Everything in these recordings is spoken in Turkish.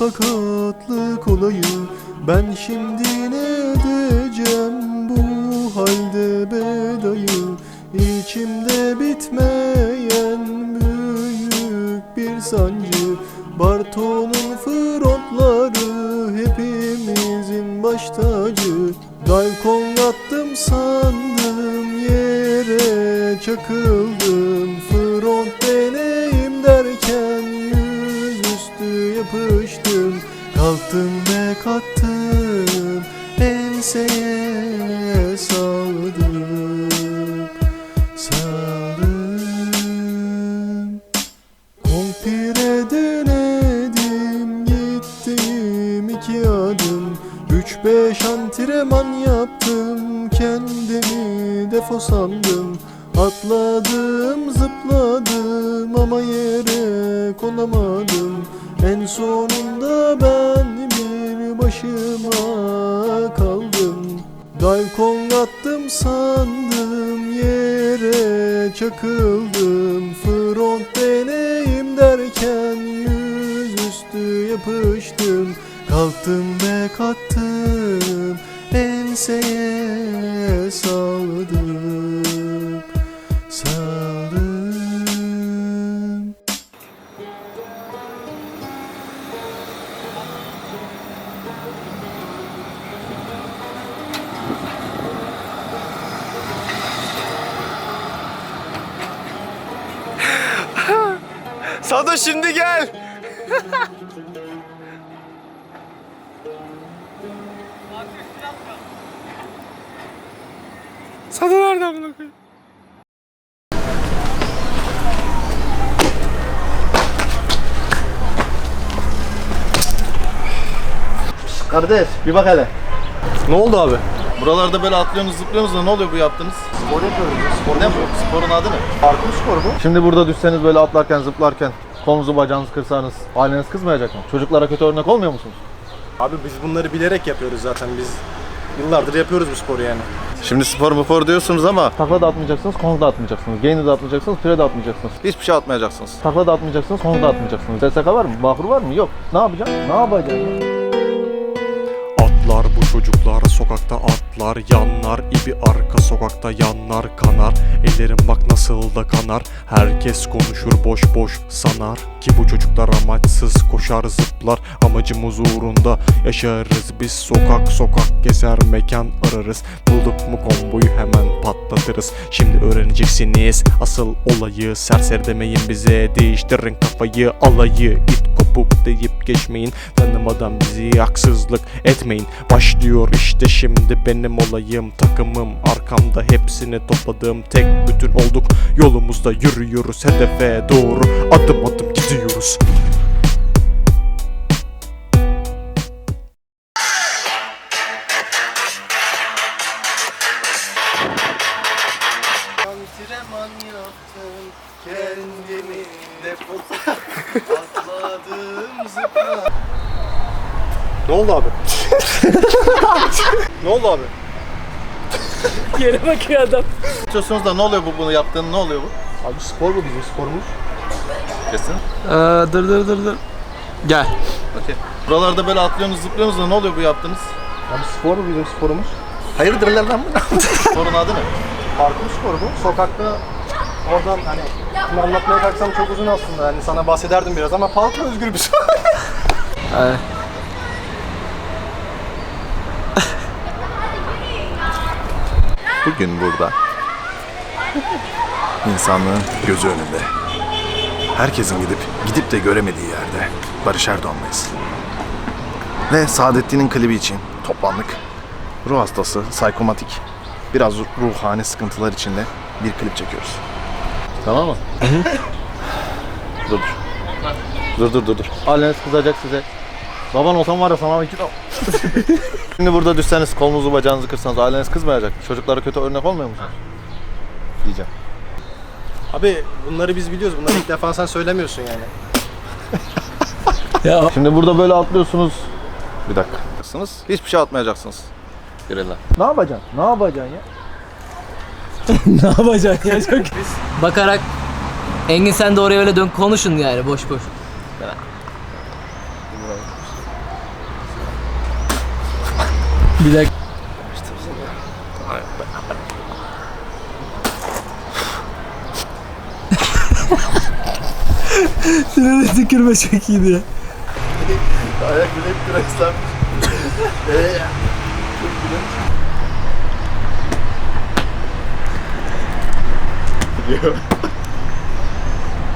sakatlık olayı. Ben şimdi ne edeceğim bu halde bedayı? İçimde bitmeyen büyük bir sancı. Barton'un frontları hepimizin baş tacı. Dalkon attım sandım yere çakıldım. Front yapıştım Kalktım ve kattım enseye saldım Saldım Kompire denedim. Gittim iki adım. Üç beş antrenman yaptım. Kendimi defo sandım. Atladım zıpladım ama yere konamadım En sonunda ben bir başıma kaldım. Dalkon attım sandım yere çakıldım. Front deneyim derken yüzüstü yapıştım. Kalktım ve kattım enseye saldım Sado şimdi gel. Sado nerede amına koyayım? Kardeş bir bak hele Ne oldu abi? Buralarda böyle atlıyorsunuz zıplıyorsunuz da ne oluyor bu yaptığınız? Spor yapıyoruz. Spor Ne bu? Sporun adı ne? Parkur spor bu. Şimdi burada düşseniz böyle atlarken zıplarken kolunuzu bacağınızı kırsanız aileniz kızmayacak mı? Çocuklara kötü örnek olmuyor musunuz? Abi biz bunları bilerek yapıyoruz zaten. Biz yıllardır yapıyoruz bu sporu yani. Şimdi spor mu spor diyorsunuz ama takla da atmayacaksınız, konu da atmayacaksınız. Gain'i de atmayacaksınız, pire de atmayacaksınız. Hiçbir şey atmayacaksınız. Takla da atmayacaksınız, konu da atmayacaksınız. SSK var mı? Bahur var mı? Yok. Ne yapacaksın? Ne yapacaksın? Atlar bu çocuklar sokakta atlar yanlar ibi arka sokakta yanlar kanar. Ellerim bak nasıl da kanar. Herkes konuşur boş boş sanar. Ki bu çocuklar amaçsız koşar zıplar. Amacımız uğrunda yaşarız. Biz sokak sokak gezer mekan ararız. Bulduk mu komboyu hemen patlatırız. Şimdi öğreneceksiniz asıl olayı. Serseri demeyin bize değiştirin kafayı. Alayı it kopuk deyip geçmeyin. Tanımadan bizi haksızlık etmeyin. Başlıyor işte şimdi benim olayım Takımım arkamda hepsini topladığım tek bütün olduk Yolumuzda yürüyoruz hedefe doğru Adım adım gidiyoruz Antrenman yaptım kendimi depoda atladım zıpladım. Ne oldu abi? Ne oldu abi? Yere bakıyor adam. Diyorsunuz da ne oluyor bu bunu yaptığın ne oluyor bu? Abi spor bu bizim sporumuz. Kesin. Ee, dur dur dur dur. Gel. Okey. Buralarda böyle atlıyorsunuz zıplıyorsunuz da ne oluyor bu yaptığınız? Abi spor bu bizim sporumuz. Hayırdır lan bu? Sporun adı ne? Parkur spor bu. Sokakta oradan hani şimdi anlatmaya kalksam çok uzun aslında. Hani sana bahsederdim biraz ama halka özgür bir spor. Ee, Bugün burada insanlığın gözü önünde. Herkesin gidip gidip de göremediği yerde Barış Erdoğan'layız. Ve Saadettin'in klibi için toplandık. Ruh hastası, psikomatik, biraz ruhani sıkıntılar içinde bir klip çekiyoruz. Tamam mı? dur dur. Dur dur dur dur. Aileniz kızacak size. Baban olsam var ya sana iki tane. Şimdi burada düşseniz kolunuzu bacağınızı kırsanız aileniz kızmayacak mı? Çocuklara kötü örnek olmuyor musunuz? Diyeceğim. Abi bunları biz biliyoruz. Bunları ilk defa sen söylemiyorsun yani. Şimdi burada böyle atlıyorsunuz. Bir dakika. Hiçbir şey atmayacaksınız. Lan. Ne yapacaksın? Ne yapacaksın ya? ne yapacaksın ya çok Bakarak Engin sen de oraya öyle dön konuşun yani boş boş. Bir dakika. Senin de tükürme çok iyiydi ya. Ayak bilek güreşler.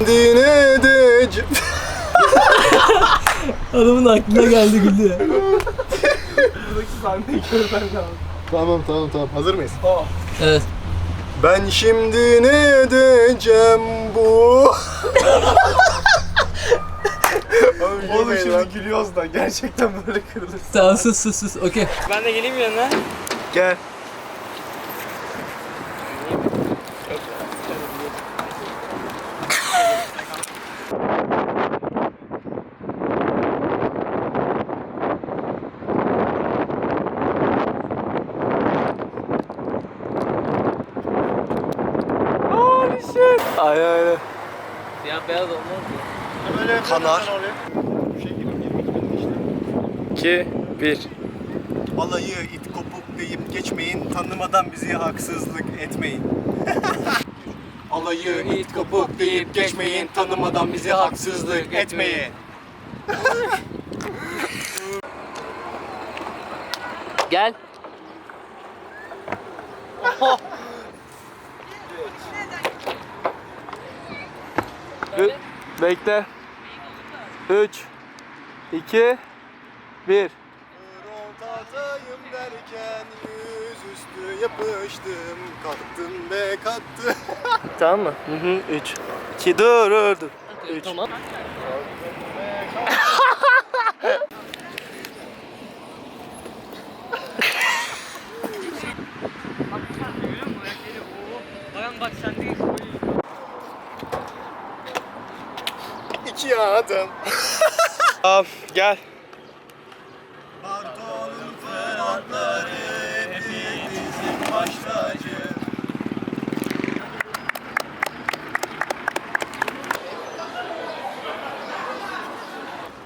Dine de Adamın aklına geldi güldü ya. Tamam tamam tamam. Hazır mıyız? Evet. Ben şimdi ne edeceğim bu? Oğlum şimdi gülüyoruz da gerçekten böyle kırılır. Tamam sus sus sus. Okey. Ben de geleyim yanına. Gel. Beyaz olmaz mı? Kanar. 2 1 Alayı it kopuk deyip geçmeyin. Tanımadan bizi haksızlık etmeyin. Alayı it kopuk deyip geçmeyin. Tanımadan bizi haksızlık etmeyin. Gel. Bekle. 3 2 1 Rotatayım derken yüzüstü yapıştım. Kalktım ve kattım. Tamam mı? Hı hı 3 2 dur dur dur. Tamam. Adım. Tamam gel. Pantolonun fırlatları hepinizin baş.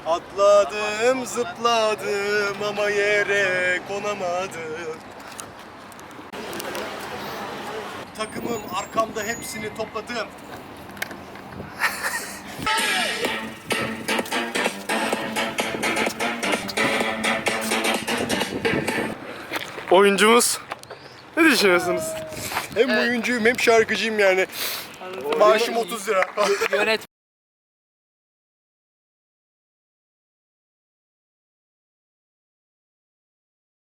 Atladım zıpladım ama yere konamadım. Takımım arkamda hepsini topladım. Oyuncumuz. Ne düşünüyorsunuz? Hem oyuncuyum hem şarkıcıyım yani. Maaşım 30 lira. Yönet